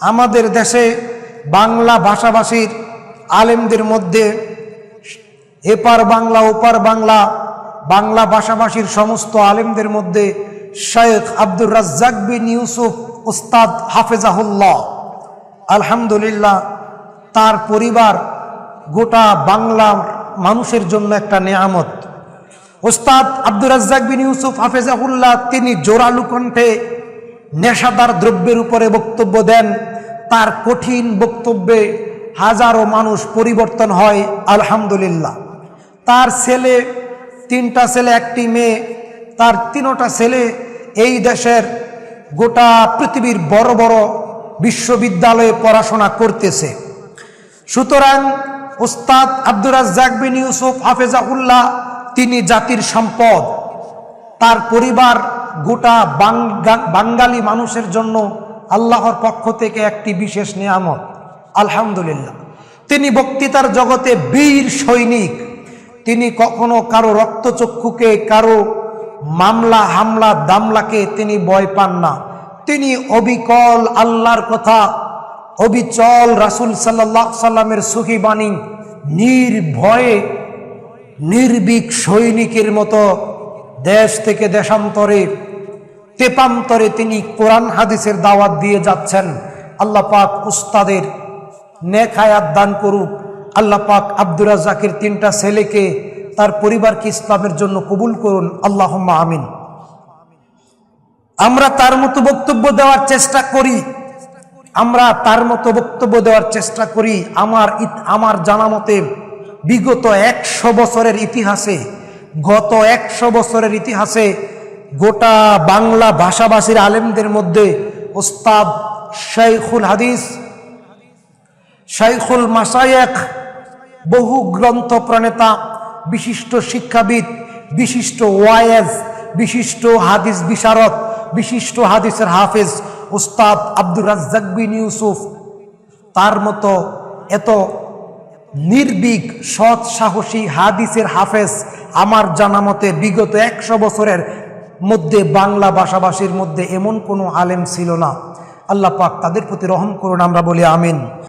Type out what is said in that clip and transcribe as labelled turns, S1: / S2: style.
S1: আমাদের দেশে বাংলা ভাষাভাষীর আলেমদের মধ্যে এপার বাংলা, ওপার বাংলা বাংলা ভাষাভাষীর সমস্ত আলেমদের মধ্যে শেখ আব্দুর রাজ্জাক বিন ইউসুফ উস্তাদ হাফেজাহুল্লাহ। আলহামদুলিল্লাহ, তার পরিবার গোটা বাংলা মানুষের জন্য একটা নেয়ামত। ওস্তাদ আব্দুর রাজ্জাক বিন ইউসুফ হাফেজাহুল্লাহ, তিনি জোরালু কণ্ঠে নেশাদার দ্রব্যের উপরে বক্তব্য দেন। তার কঠিন বক্তব্যে হাজারো মানুষ পরিবর্তন হয়, আলহামদুলিল্লাহ। তার ছেলে, তিনটা ছেলে, একটি মেয়ে, তার তিনোটা ছেলে এই দেশের গোটা পৃথিবীর বড় বড় বিশ্ববিদ্যালয়ে পড়াশোনা করতেছে। সুতরাং উস্তাদ আব্দুর রাজ্জাক বিন ইউসুফ হাফেজাউল্লাহ তিনি জাতির সম্পদ। তার পরিবার গোটা বাঙ্গা- বাঙালি মানুষের জন্য আল্লাহর পক্ষ থেকে একটি বিশেষ নিয়ামত। আলহামদুলিল্লাহ। তিনি বক্তৃতার জগতে বীর সৈনিক। তিনি কখনো কারও রক্তচক্ষুকে, কারও মামলা, হামলা, দামলাকে তিনি ভয় পান না। তিনি অবিকল আল্লাহর কথা, অবিচল রাসুল সাল্লাহ সাল্লামের সুখী বাণী, নির্ভয়ে, নির্ভীক সৈনিকের মতো দেশ থেকে দেশান্তরে, তেপান্তরে তিনি কোরআন হাদিসের দাওয়াত দিয়ে যাচ্ছেন। আল্লাহ পাক উস্তাদের নেখায়াত দান করুক। আল্লাহ পাক আব্দুর রাজাকের তিনটা ছেলেকে তার পরিবারকে ইসলামের জন্য কবুল করুন। আল্লাহ আমিন। আমরা তার মতো বক্তব্য দেওয়ার চেষ্টা করি। আমরা তার মতো বক্তব্য দেওয়ার চেষ্টা করি। আমার আমার জানা মতে বিগত একশো বছরের ইতিহাসে গত একশো বছরের ইতিহাসে গোটা বাংলা ভাষাভাষীর আলেমদের মধ্যে ওস্তাদ শাইখুল হাদিস, শাইখুল মাসায়েক বহু গ্রন্থ প্রণেতা, বিশিষ্ট শিক্ষাবিদ, বিশিষ্ট ওয়ায়েজ, বিশিষ্ট হাদিস বিশারদ, বিশিষ্ট হাদিসের হাফেজ উস্তাদ আব্দুর রাজ্জাক বিন ইউসুফ। তার মতো এত নির্বিক সৎ সাহসী হাদিসের হাফেজ আমার জানা মতে বিগত একশো বছরের মধ্যে বাংলা ভাষাভাষীর মধ্যে এমন কোনো আলেম ছিল না। আল্লাহ পাক তাদের প্রতি রহম করুন, আমরা বলি আমিন।